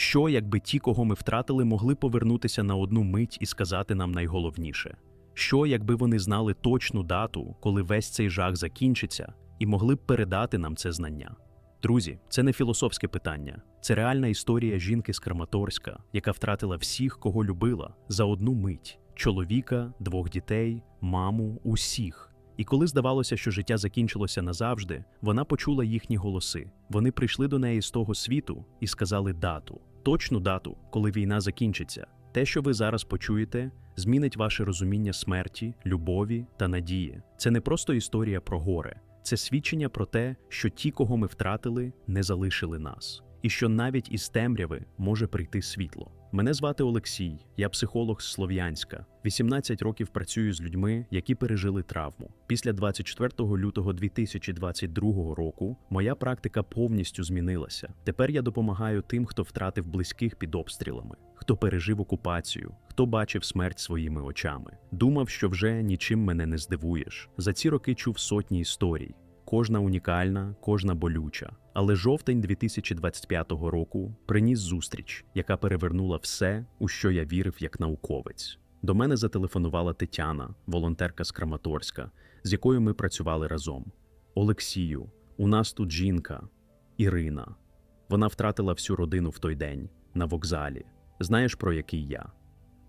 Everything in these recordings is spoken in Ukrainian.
Що, якби ті, кого ми втратили, могли повернутися на одну мить і сказати нам найголовніше? Що, якби вони знали точну дату, коли весь цей жах закінчиться, і могли б передати нам це знання? Друзі, це не філософське питання, це реальна історія жінки з Краматорська, яка втратила всіх, кого любила, за одну мить: чоловіка, двох дітей, маму, усіх. І коли здавалося, що життя закінчилося назавжди, вона почула їхні голоси. Вони прийшли до неї з того світу і сказали дату, точну дату, коли війна закінчиться. Те, що ви зараз почуєте, змінить ваше розуміння смерті, любові та надії. Це не просто історія про горе, це свідчення про те, що ті, кого ми втратили, не залишили нас, і що навіть із темряви може прийти світло. Мене звати Олексій, я психолог з Слов'янська. 18 років працюю з людьми, які пережили травму. Після 24 лютого 2022 року моя практика повністю змінилася. Тепер я допомагаю тим, хто втратив близьких під обстрілами, хто пережив окупацію, хто бачив смерть своїми очами. Думав, що вже нічим мене не здивуєш. За ці роки чув сотні історій. Кожна унікальна, кожна болюча. Але жовтень 2025 року приніс зустріч, яка перевернула все, у що я вірив як науковець. До мене зателефонувала Тетяна, волонтерка з Краматорська, з якою ми працювали разом. Олексію, у нас тут жінка, Ірина. Вона втратила всю родину в той день на вокзалі. Знаєш, про який я?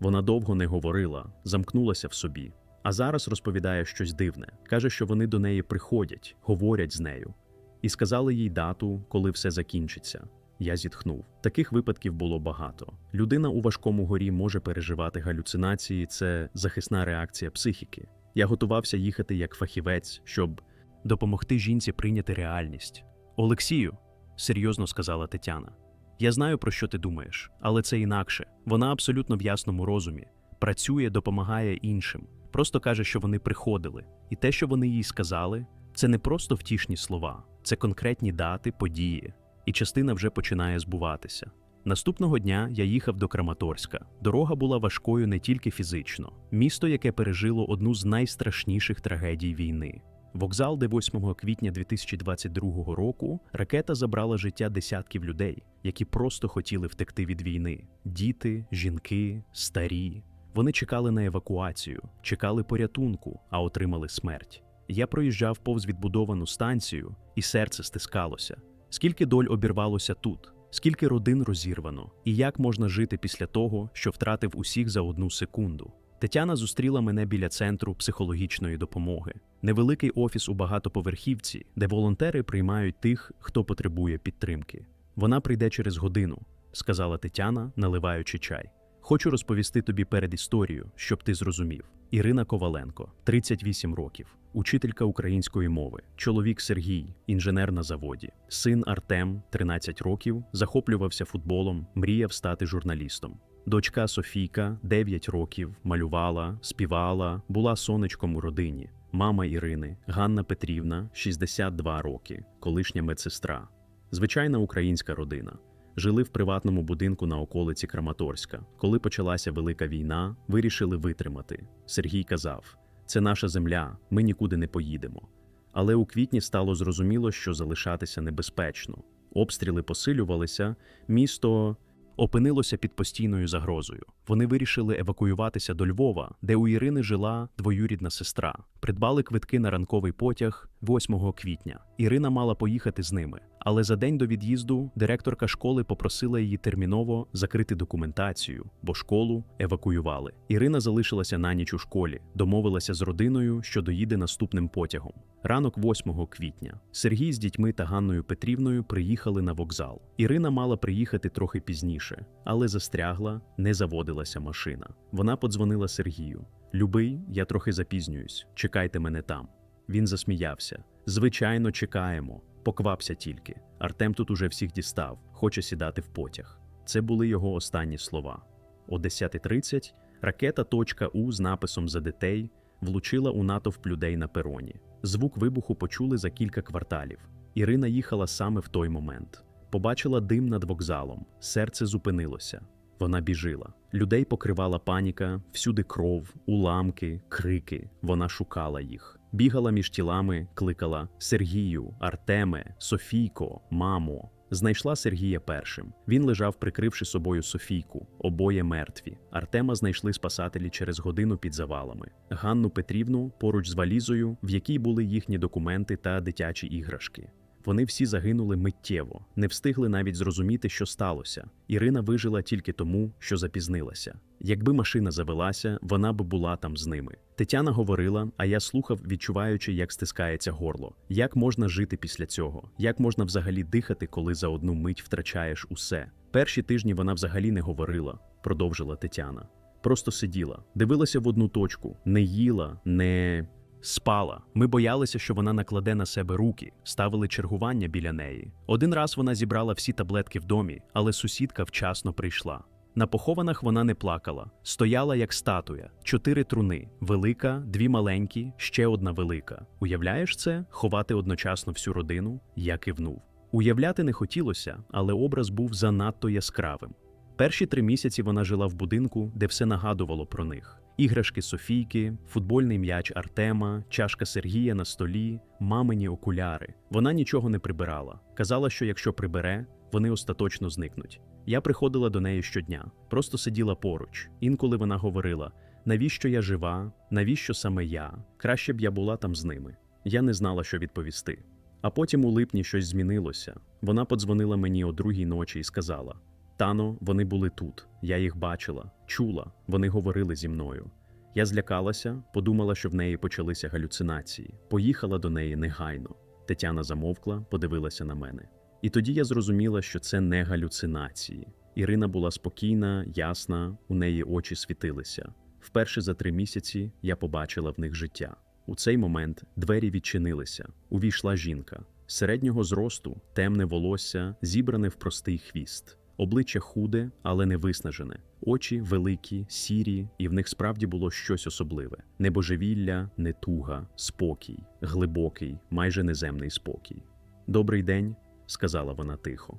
Вона довго не говорила, замкнулася в собі. А зараз розповідає щось дивне. Каже, що вони до неї приходять, говорять з нею. І сказали їй дату, коли все закінчиться. Я зітхнув. Таких випадків було багато. Людина у важкому горі може переживати галюцинації, це захисна реакція психіки. Я готувався їхати як фахівець, щоб допомогти жінці прийняти реальність. Олексію, серйозно сказала Тетяна. Я знаю, про що ти думаєш, але це інакше. Вона абсолютно в ясному розумі, працює, допомагає іншим, просто каже, що вони приходили. І те, що вони їй сказали, це не просто втішні слова, це конкретні дати, події, і частина вже починає збуватися. Наступного дня я їхав до Краматорська. Дорога була важкою не тільки фізично, місто, яке пережило одну з найстрашніших трагедій війни. Вокзал, де 8 квітня 2022 року ракета забрала життя десятків людей, які просто хотіли втекти від війни: діти, жінки, старі. Вони чекали на евакуацію, чекали порятунку, а отримали смерть. Я проїжджав повз відбудовану станцію, і серце стискалося. Скільки доль обірвалося тут, скільки родин розірвано, і як можна жити після того, що втратив усіх за одну секунду. Тетяна зустріла мене біля центру психологічної допомоги, невеликий офіс у багатоповерхівці, де волонтери приймають тих, хто потребує підтримки. Вона прийде через годину, сказала Тетяна, наливаючи чай. Хочу розповісти тобі перед історію, щоб ти зрозумів. Ірина Коваленко, 38 років, учителька української мови, чоловік Сергій, інженер на заводі, син Артем, 13 років, захоплювався футболом, мріяв стати журналістом. Дочка Софійка, 9 років, малювала, співала, була сонечком у родині. Мама Ірини, Ганна Петрівна, 62 роки, колишня медсестра. Звичайна українська родина. Жили в приватному будинку на околиці Краматорська. Коли почалася велика війна, вирішили витримати. Сергій казав: це наша земля, ми нікуди не поїдемо. Але у квітні стало зрозуміло, що залишатися небезпечно. Обстріли посилювалися, місто опинилося під постійною загрозою. Вони вирішили евакуюватися до Львова, де у Ірини жила двоюрідна сестра. Придбали квитки на ранковий потяг 8 квітня. Ірина мала поїхати з ними. Але за день до від'їзду директорка школи попросила її терміново закрити документацію, бо школу евакуювали. Ірина залишилася на ніч у школі, домовилася з родиною, що доїде наступним потягом. Ранок 8 квітня Сергій з дітьми та Ганною Петрівною приїхали на вокзал. Ірина мала приїхати трохи пізніше, але застрягла, не заводилася машина. Вона подзвонила Сергію: Любий, я трохи запізнююсь, чекайте мене там. Він засміявся. Звичайно, чекаємо. Поквапся тільки. Артем тут уже всіх дістав, хоче сідати в потяг. Це були його останні слова. О 10.30 ракета точка У з написом за дітей влучила у натовп людей на пероні. Звук вибуху почули за кілька кварталів. Ірина їхала саме в той момент. Побачила дим над вокзалом, серце зупинилося. Вона біжила. Людей покривала паніка, всюди кров, уламки, крики. Вона шукала їх. Бігала між тілами, кликала Сергію, Артеме, Софійко, мамо. Знайшла Сергія першим. Він лежав, прикривши собою Софійку, обоє мертві. Артема знайшли спасателі через годину під завалами. Ганну Петрівну поруч з валізою, в якій були їхні документи та дитячі іграшки. Вони всі загинули миттєво, не встигли навіть зрозуміти, що сталося. Ірина вижила тільки тому, що запізнилася. Якби машина завелася, вона б була там з ними. Тетяна говорила, а я слухав, відчуваючи, як стискається горло. Як можна жити після цього? Як можна взагалі дихати, коли за одну мить втрачаєш усе? Перші тижні вона взагалі не говорила, продовжила Тетяна. Просто сиділа, дивилася в одну точку, не їла, не. Спала. Ми боялися, що вона накладе на себе руки, ставили чергування біля неї. Один раз вона зібрала всі таблетки в домі, але сусідка вчасно прийшла. На похованах вона не плакала, стояла як статуя, чотири труни, велика, дві маленькі, ще одна велика. Уявляєш це? Ховати одночасно всю родину? Я кивнув. Уявляти не хотілося, але образ був занадто яскравим. Перші три місяці вона жила в будинку, де все нагадувало про них. Іграшки Софійки, футбольний м'яч Артема, чашка Сергія на столі, мамині окуляри. Вона нічого не прибирала. Казала, що якщо прибере, вони остаточно зникнуть. Я приходила до неї щодня, просто сиділа поруч. Інколи вона говорила: навіщо я жива, навіщо саме я? Краще б я була там з ними. Я не знала, що відповісти. А потім у липні щось змінилося. Вона подзвонила мені о другій ночі і сказала: Тано, вони були тут. Я їх бачила, чула, вони говорили зі мною. Я злякалася, подумала, що в неї почалися галюцинації. Поїхала до неї негайно. Тетяна замовкла, подивилася на мене. І тоді я зрозуміла, що це не галюцинації. Ірина була спокійна, ясна, у неї очі світилися. Вперше за три місяці я побачила в них життя. У цей момент двері відчинилися. Увійшла жінка. Середнього зросту, темне волосся, зібране в простий хвіст. Обличчя худе, але не виснажене, очі великі, сірі, і в них справді було щось особливе: не божевілля, не туга, спокій, глибокий, майже неземний спокій. Добрий день, сказала вона тихо.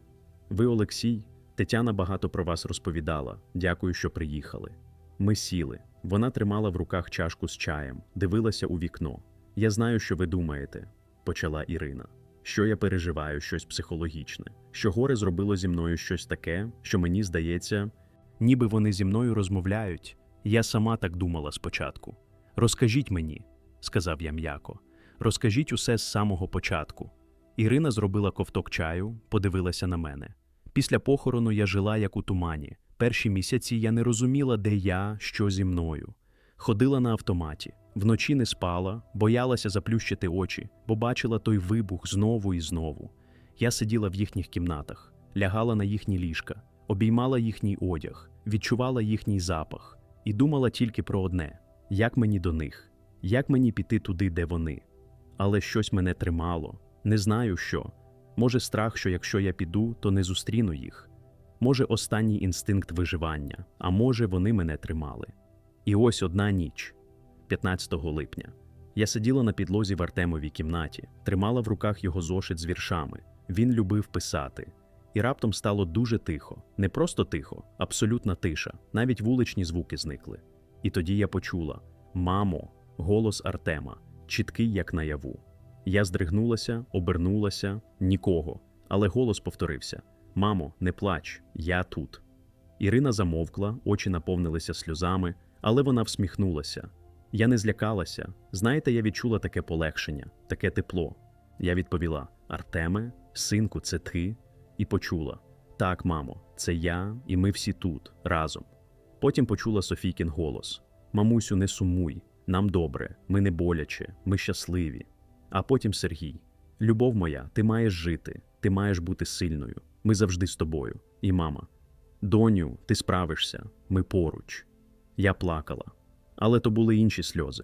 Ви, Олексій, Тетяна багато про вас розповідала. Дякую, що приїхали. Ми сіли. Вона тримала в руках чашку з чаєм, дивилася у вікно. Я знаю, що ви думаєте, почала Ірина. Що я переживаю щось психологічне, що горе зробило зі мною щось таке, що мені здається, ніби вони зі мною розмовляють. Я сама так думала спочатку. Розкажіть мені, сказав я м'яко. Розкажіть усе з самого початку. Ірина зробила ковток чаю, подивилася на мене. Після похорону я жила як у тумані. Перші місяці я не розуміла, де я, що зі мною. Ходила на автоматі, вночі не спала, боялася заплющити очі, бо бачила той вибух знову і знову. Я сиділа в їхніх кімнатах, лягала на їхні ліжка, обіймала їхній одяг, відчувала їхній запах і думала тільки про одне: як мені до них, як мені піти туди, де вони. Але щось мене тримало, не знаю що. Може, страх, що якщо я піду, то не зустріну їх. Може, останній інстинкт виживання, а може, вони мене тримали. І ось одна ніч, 15 липня. Я сиділа на підлозі в Артемовій кімнаті, тримала в руках його зошит з віршами. Він любив писати. І раптом стало дуже тихо, не просто тихо, абсолютна тиша, навіть вуличні звуки зникли. І тоді я почула: Мамо, голос Артема, чіткий, як наяву. Я здригнулася, обернулася, нікого. Але голос повторився: Мамо, не плач, я тут. Ірина замовкла, очі наповнилися сльозами, але вона всміхнулася. Я не злякалася. Знаєте, я відчула таке полегшення, таке тепло. Я відповіла: Артеме, синку, це ти? І почула: Так, мамо, це я, і ми всі тут, разом. Потім почула Софійкін голос: Мамусю, не сумуй, нам добре, ми не боляче, ми щасливі. А потім Сергій: Любов моя, ти маєш жити, ти маєш бути сильною. Ми завжди з тобою. І мама: Доню, ти справишся, ми поруч. Я плакала. Але то були інші сльози.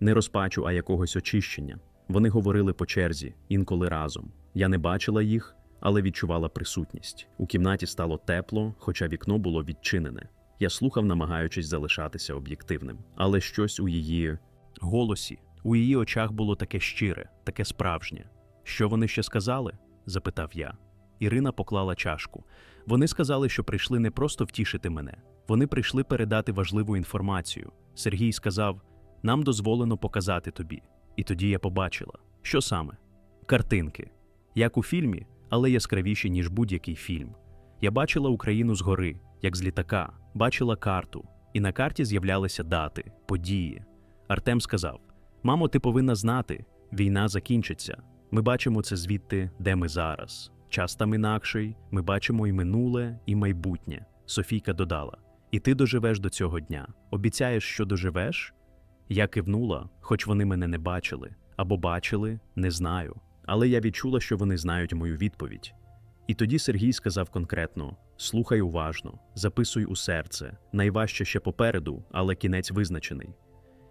Не розпачу, а якогось очищення. Вони говорили по черзі, інколи разом. Я не бачила їх, але відчувала присутність. У кімнаті стало тепло, хоча вікно було відчинене. Я слухав, намагаючись залишатися об'єктивним. Але щось у її голосі, у її очах було таке щире, таке справжнє. Що вони ще сказали? запитав я. Ірина поклала чашку. Вони сказали, що прийшли не просто втішити мене, вони прийшли передати важливу інформацію. Сергій сказав: нам дозволено показати тобі. І тоді я побачила, що саме? Картинки. Як у фільмі, але яскравіші, ніж будь-який фільм. Я бачила Україну згори, як з літака, бачила карту, і на карті з'являлися дати, події. Артем сказав: Мамо, ти повинна знати, війна закінчиться. Ми бачимо це звідти, де ми зараз. Час там інакший, ми бачимо і минуле, і майбутнє. Софійка додала: І ти доживеш до цього дня. Обіцяєш, що доживеш? Я кивнула, хоч вони мене не бачили, або бачили, не знаю. Але я відчула, що вони знають мою відповідь. І тоді Сергій сказав конкретно: слухай уважно, записуй у серце. Найважче ще попереду, але кінець визначений.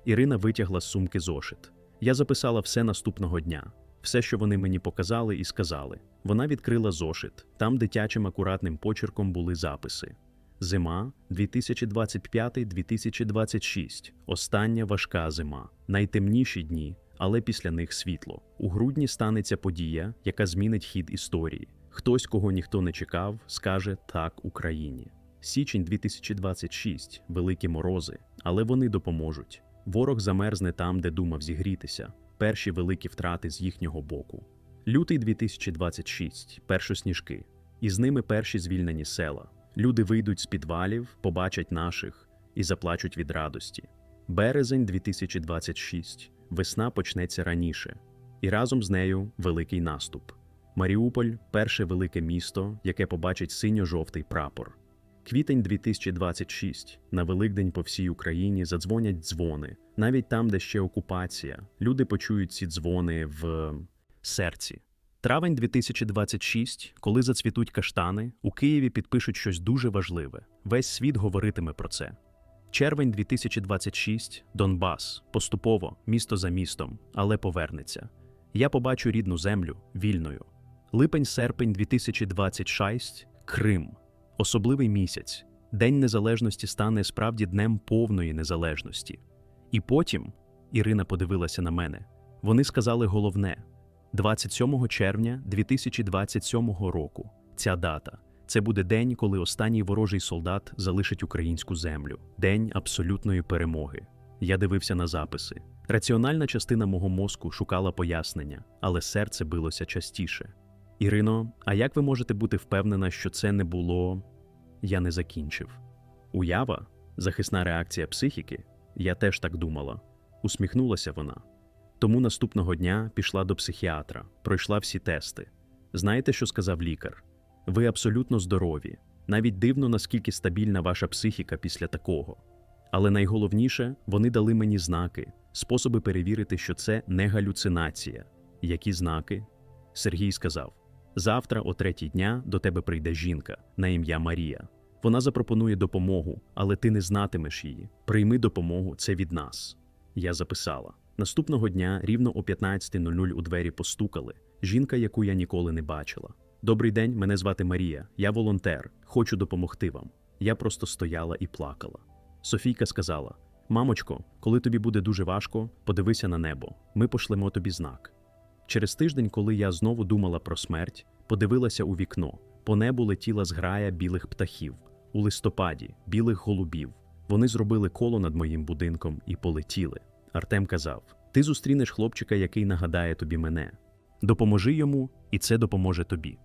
Ірина витягла з сумки зошит. Я записала все наступного дня, все, що вони мені показали і сказали. Вона відкрила зошит, там дитячим акуратним почерком були записи. Зима 2025-2026. Остання важка зима. Найтемніші дні, але після них світло. У грудні станеться подія, яка змінить хід історії. Хтось, кого ніхто не чекав, скаже так Україні. Січень 2026. Великі морози, але вони допоможуть. Ворог замерзне там, де думав зігрітися. Перші великі втрати з їхнього боку. Лютий 2026. Першосніжки. І з ними перші звільнені села. Люди вийдуть з підвалів, побачать наших і заплачуть від радості. Березень 2026. Весна почнеться раніше. І разом з нею великий наступ. Маріуполь перше велике місто, яке побачить синьо-жовтий прапор. Квітень 2026. На Великдень по всій Україні задзвонять дзвони. Навіть там, де ще окупація. Люди почують ці дзвони в серці. Травень 2026, коли зацвітуть каштани, у Києві підпишуть щось дуже важливе. Весь світ говоритиме про це. Червень 2026, Донбас, поступово, місто за містом, але повернеться. Я побачу рідну землю вільною. Липень-серпень 2026, Крим. Особливий місяць. День Незалежності стане справді днем повної незалежності. І потім Ірина подивилася на мене. Вони сказали головне: 27 червня 2027 року. Ця дата. Це буде день, коли останній ворожий солдат залишить українську землю. День абсолютної перемоги. Я дивився на записи. Раціональна частина мого мозку шукала пояснення, але серце билося частіше. Ірино, а як ви можете бути впевнена, що це не було? Я не закінчив. Уява, захисна реакція психіки, я теж так думала. Усміхнулася вона. Тому наступного дня пішла до психіатра, пройшла всі тести. Знаєте, що сказав лікар? Ви абсолютно здорові, навіть дивно, наскільки стабільна ваша психіка після такого. Але найголовніше, вони дали мені знаки, способи перевірити, що це не галюцинація. Які знаки? Сергій сказав: завтра, о третій дня, до тебе прийде жінка на ім'я Марія. Вона запропонує допомогу, але ти не знатимеш її. Прийми допомогу, це від нас. Я записала. Наступного дня, рівно о 15.00 у двері постукали. Жінка, яку я ніколи не бачила. Добрий день, мене звати Марія. Я волонтер. Хочу допомогти вам. Я просто стояла і плакала. Софійка сказала: Мамочко, коли тобі буде дуже важко, подивися на небо. Ми пошлемо тобі знак. Через тиждень, коли я знову думала про смерть, подивилася у вікно. По небу летіла зграя білих птахів. У листопаді, білих голубів. Вони зробили коло над моїм будинком і полетіли. Артем казав: Ти зустрінеш хлопчика, який нагадає тобі мене. Допоможи йому, і це допоможе тобі.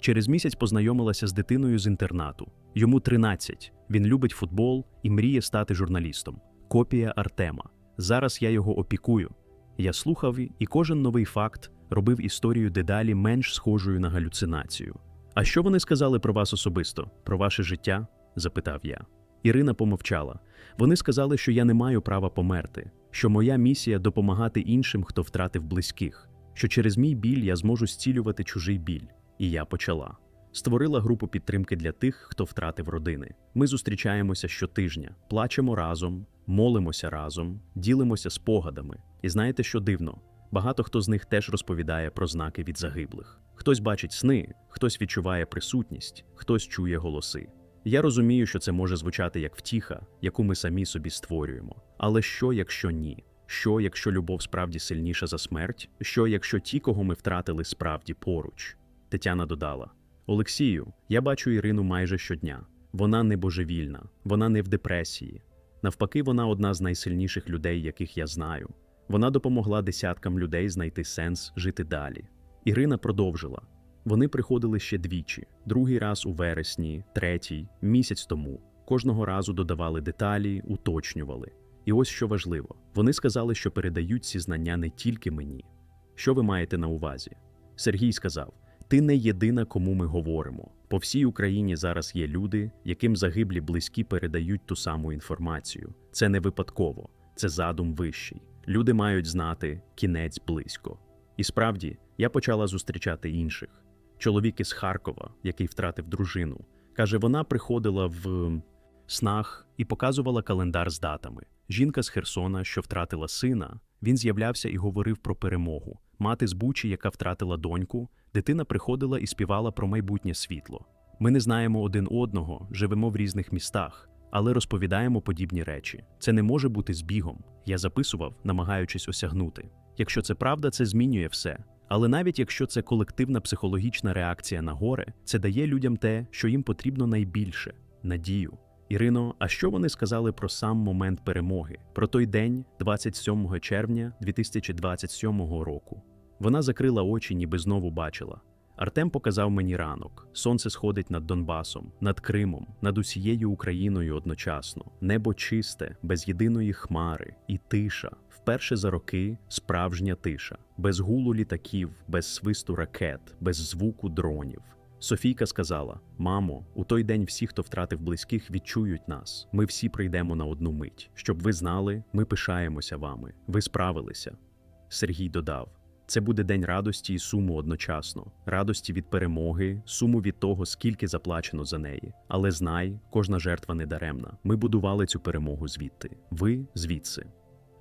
Через місяць познайомилася з дитиною з інтернату. Йому 13. Він любить футбол і мріє стати журналістом. Копія Артема. Зараз я його опікую. Я слухав, і кожен новий факт робив історію дедалі менш схожою на галюцинацію. А що вони сказали про вас особисто, про ваше життя? запитав я. Ірина помовчала. Вони сказали, що я не маю права померти, що моя місія допомагати іншим, хто втратив близьких, що через мій біль я зможу зцілювати чужий біль. І я почала. Створила групу підтримки для тих, хто втратив родини. Ми зустрічаємося щотижня, плачемо разом, молимося разом, ділимося спогадами. І знаєте, що дивно? Багато хто з них теж розповідає про знаки від загиблих. Хтось бачить сни, хтось відчуває присутність, хтось чує голоси. Я розумію, що це може звучати як втіха, яку ми самі собі створюємо. Але що, якщо ні? Що, якщо любов справді сильніша за смерть? Що, якщо ті, кого ми втратили, справді поруч? Тетяна додала: Олексію, я бачу Ірину майже щодня. Вона не божевільна, вона не в депресії. Навпаки, вона одна з найсильніших людей, яких я знаю. Вона допомогла десяткам людей знайти сенс жити далі. Ірина продовжила: Вони приходили ще двічі: другий раз у вересні, третій, місяць тому. Кожного разу додавали деталі, уточнювали. І ось що важливо: вони сказали, що передають ці знання не тільки мені. Що ви маєте на увазі? Сергій сказав: Ти не єдина, кому ми говоримо. По всій Україні зараз є люди, яким загиблі близькі передають ту саму інформацію. Це не випадково, це задум вищий. Люди мають знати кінець близько. І справді, я почала зустрічати інших. Чоловік із Харкова, який втратив дружину, каже, вона приходила в снах і показувала календар з датами. Жінка з Херсона, що втратила сина, він з'являвся і говорив про перемогу. Мати з Бучі, яка втратила доньку, дитина приходила і співала про майбутнє світло. Ми не знаємо один одного, живемо в різних містах, але розповідаємо подібні речі. Це не може бути збігом. Я записував, намагаючись осягнути. Якщо це правда, це змінює все. Але навіть якщо це колективна психологічна реакція на горе, це дає людям те, що їм потрібно найбільше надію. Ірино, а що вони сказали про сам момент перемоги, про той день, 27 червня 2027 року? Вона закрила очі, ніби знову бачила. Артем показав мені ранок. Сонце сходить над Донбасом, над Кримом, над усією Україною одночасно. Небо чисте, без єдиної хмари, і тиша. Вперше за роки справжня тиша, без гулу літаків, без свисту ракет, без звуку дронів. Софійка сказала: Мамо, у той день всі, хто втратив близьких, відчують нас. Ми всі прийдемо на одну мить. Щоб ви знали, ми пишаємося вами. Ви справилися. Сергій додав: це буде день радості і суму одночасно, радості від перемоги, суму від того, скільки заплачено за неї. Але знай, кожна жертва не даремна. Ми будували цю перемогу звідти, ви звідси.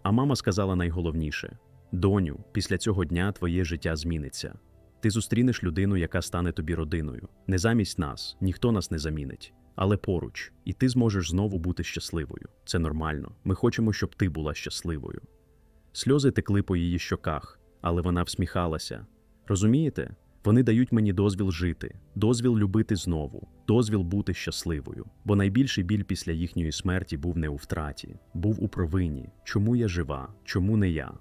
А мама сказала найголовніше: доню, після цього дня твоє життя зміниться. Ти зустрінеш людину, яка стане тобі родиною. Не замість нас, ніхто нас не замінить, але поруч, і ти зможеш знову бути щасливою. Це нормально. Ми хочемо, щоб ти була щасливою. Сльози текли по її щоках, але вона всміхалася. Розумієте? Вони дають мені дозвіл жити, дозвіл любити знову, дозвіл бути щасливою. Бо найбільший біль після їхньої смерті був не у втраті, був у провині. Чому я жива, чому не я?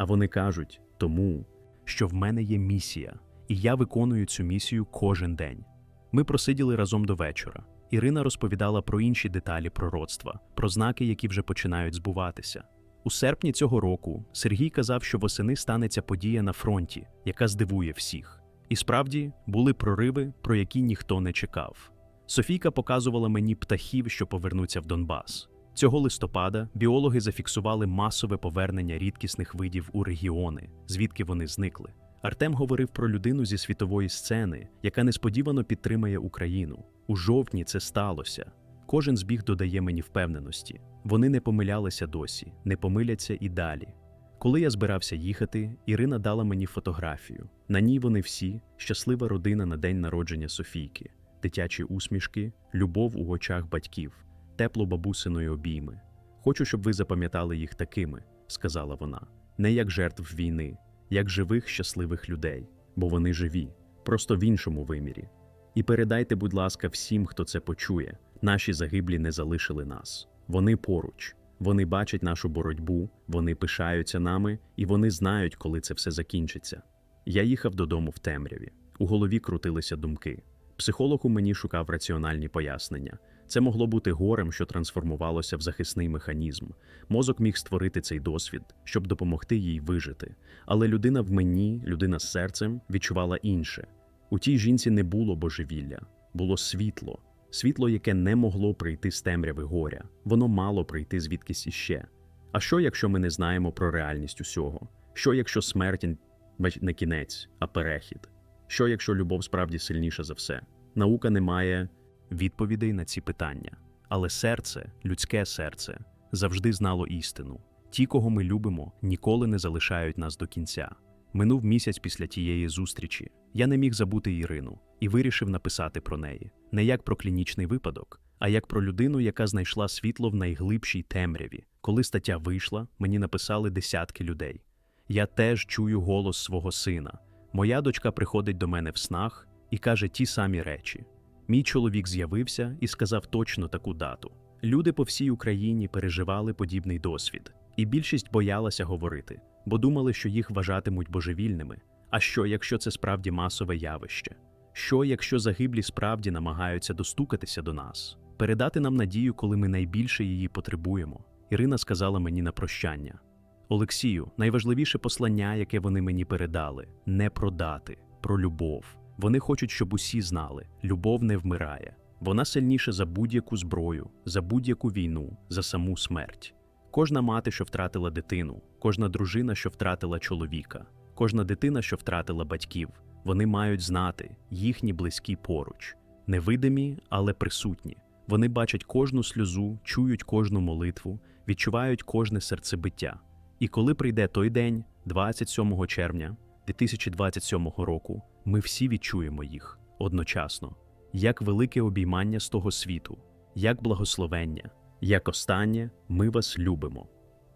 А вони кажуть тому, що в мене є місія, і я виконую цю місію кожен день. Ми просиділи разом до вечора. Ірина розповідала про інші деталі пророцтва, про знаки, які вже починають збуватися. У серпні цього року Сергій казав, що восени станеться подія на фронті, яка здивує всіх. І справді були прориви, про які ніхто не чекав. Софійка показувала мені птахів, що повернуться в Донбас. Цього листопада біологи зафіксували масове повернення рідкісних видів у регіони, звідки вони зникли. Артем говорив про людину зі світової сцени, яка несподівано підтримає Україну. У жовтні це сталося. Кожен збіг додає мені впевненості. Вони не помилялися досі, не помиляться і далі. Коли я збирався їхати, Ірина дала мені фотографію. На ній вони всі щаслива родина на день народження Софійки, дитячі усмішки, любов у очах батьків, тепло бабусиної обійми. Хочу, щоб ви запам'ятали їх такими, сказала вона, не як жертв війни, як живих щасливих людей, бо вони живі, просто в іншому вимірі. І передайте, будь ласка, всім, хто це почує. Наші загиблі не залишили нас. Вони поруч. Вони бачать нашу боротьбу, вони пишаються нами, і вони знають, коли це все закінчиться. Я їхав додому в темряві. У голові крутилися думки. Психолог у мені шукав раціональні пояснення. Це могло бути горем, що трансформувалося в захисний механізм. Мозок міг створити цей досвід, щоб допомогти їй вижити. Але людина в мені, людина з серцем, відчувала інше. У тій жінці не було божевілля, було світло. Світло, яке не могло прийти з темряви горя, воно мало прийти звідкись іще. А що, якщо ми не знаємо про реальність усього? Що, якщо смерть не кінець, а перехід? Що, якщо любов справді сильніша за все? Наука не має відповідей на ці питання. Але серце, людське серце, завжди знало істину. Ті, кого ми любимо, ніколи не залишають нас до кінця. Минув місяць після тієї зустрічі. Я не міг забути Ірину і вирішив написати про неї не як про клінічний випадок, а як про людину, яка знайшла світло в найглибшій темряві. Коли стаття вийшла, мені написали десятки людей. Я теж чую голос свого сина. Моя дочка приходить до мене в снах і каже ті самі речі. Мій чоловік з'явився і сказав точно таку дату. Люди по всій Україні переживали подібний досвід, і більшість боялася говорити, бо думали, що їх вважатимуть божевільними. А що, якщо це справді масове явище? Що, якщо загиблі справді намагаються достукатися до нас, передати нам надію, коли ми найбільше її потребуємо? Ірина сказала мені на прощання. Олексію, найважливіше послання, яке вони мені передали не продати, про любов. Вони хочуть, щоб усі знали: любов не вмирає. Вона сильніша за будь-яку зброю, за будь-яку війну, за саму смерть. Кожна мати, що втратила дитину, кожна дружина, що втратила чоловіка, кожна дитина, що втратила батьків, вони мають знати їхні близькі поруч, невидимі, але присутні. Вони бачать кожну сльозу, чують кожну молитву, відчувають кожне серцебиття. І коли прийде той день, 27 червня 2027 року, ми всі відчуємо їх одночасно, як велике обіймання з того світу, як благословення, як останнє ми вас любимо.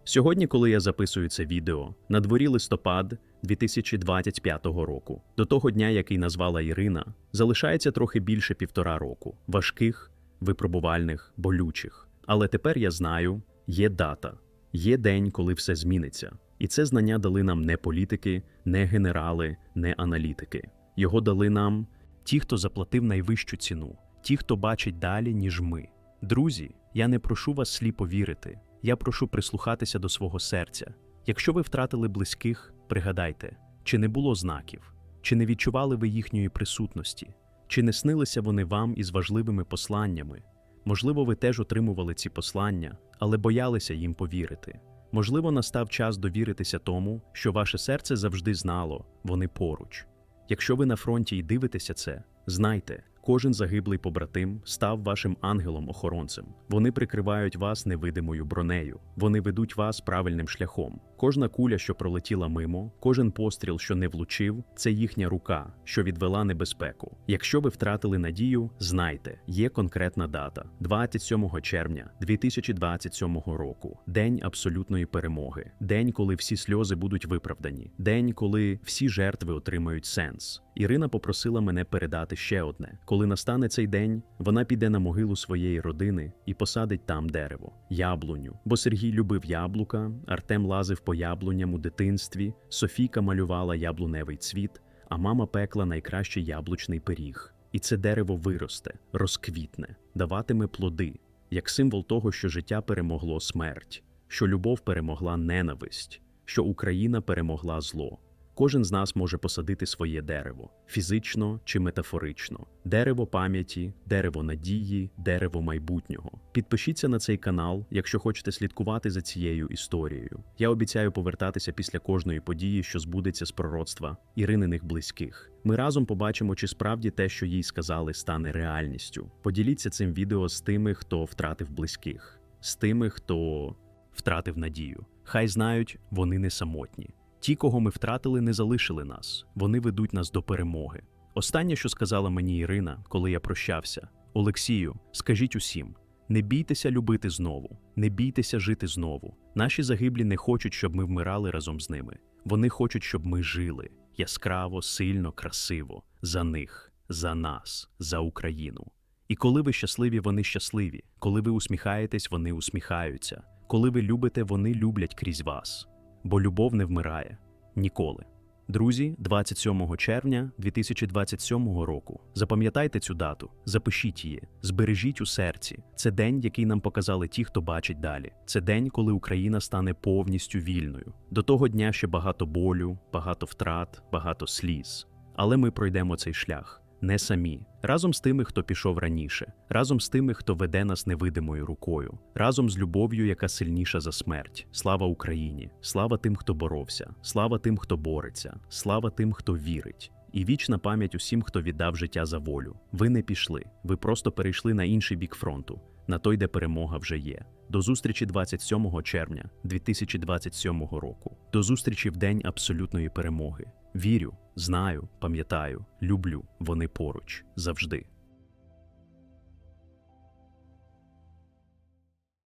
Сьогодні, коли я записую це відео, на дворі листопад 2025 року, до того дня, який назвала Ірина, залишається трохи більше півтора року, важких, випробувальних, болючих. Але тепер я знаю, є дата, є день, коли все зміниться. І це знання дали нам не політики, не генерали, не аналітики. Його дали нам ті, хто заплатив найвищу ціну, ті, хто бачить далі, ніж ми. Друзі, я не прошу вас сліпо вірити, я прошу прислухатися до свого серця. Якщо ви втратили близьких, пригадайте, чи не було знаків, чи не відчували ви їхньої присутності, чи не снилися вони вам із важливими посланнями. Можливо, ви теж отримували ці послання, але боялися їм повірити. Можливо, настав час довіритися тому, що ваше серце завжди знало, вони поруч. Якщо ви на фронті і дивитеся це, знайте, кожен загиблий побратим став вашим ангелом-охоронцем. Вони прикривають вас невидимою бронею, вони ведуть вас правильним шляхом. Кожна куля, що пролетіла мимо, кожен постріл, що не влучив, це їхня рука, що відвела небезпеку. Якщо ви втратили надію, знайте, є конкретна дата 27 червня 2027 року, день абсолютної перемоги, день, коли всі сльози будуть виправдані, день, коли всі жертви отримають сенс. Ірина попросила мене передати ще одне: коли настане цей день, вона піде на могилу своєї родини і посадить там дерево, яблуню. Бо Сергій любив яблука, Артем лазив по яблуням у дитинстві, Софійка малювала яблуневий цвіт, а мама пекла найкращий яблучний пиріг. І це дерево виросте, розквітне, даватиме плоди, як символ того, що життя перемогло смерть, що любов перемогла ненависть, що Україна перемогла зло. Кожен з нас може посадити своє дерево фізично чи метафорично, дерево пам'яті, дерево надії, дерево майбутнього. Підпишіться на цей канал, якщо хочете слідкувати за цією історією. Я обіцяю повертатися після кожної події, що збудеться з пророцтва Ірининих близьких. Ми разом побачимо, чи справді те, що їй сказали, стане реальністю. Поділіться цим відео з тими, хто втратив близьких, з тими, хто втратив надію. Хай знають, вони не самотні. Ті, кого ми втратили, не залишили нас, вони ведуть нас до перемоги. Останнє, що сказала мені Ірина, коли я прощався: Олексію, скажіть усім: не бійтеся любити знову, не бійтеся жити знову. Наші загиблі не хочуть, щоб ми вмирали разом з ними. Вони хочуть, щоб ми жили яскраво, сильно, красиво, за них, за нас, за Україну. І коли ви щасливі, вони щасливі. Коли ви усміхаєтесь, вони усміхаються. Коли ви любите, вони люблять крізь вас бо любов не вмирає ніколи. Друзі, 27 червня 2027 року. Запам'ятайте цю дату, запишіть її, збережіть у серці. Це день, який нам показали ті, хто бачить далі. Це день, коли Україна стане повністю вільною. До того дня ще багато болю, багато втрат, багато сліз. Але ми пройдемо цей шлях не самі, разом з тими, хто пішов раніше, разом з тими, хто веде нас невидимою рукою, разом з любов'ю, яка сильніша за смерть. Слава Україні! Слава тим, хто боровся, слава тим, хто бореться, слава тим, хто вірить. І вічна пам'ять усім, хто віддав життя за волю. Ви не пішли, ви просто перейшли на інший бік фронту, на той, де перемога вже є. До зустрічі 27 червня 2027 року. До зустрічі в день абсолютної перемоги. Вірю, знаю, пам'ятаю, люблю. Вони поруч завжди.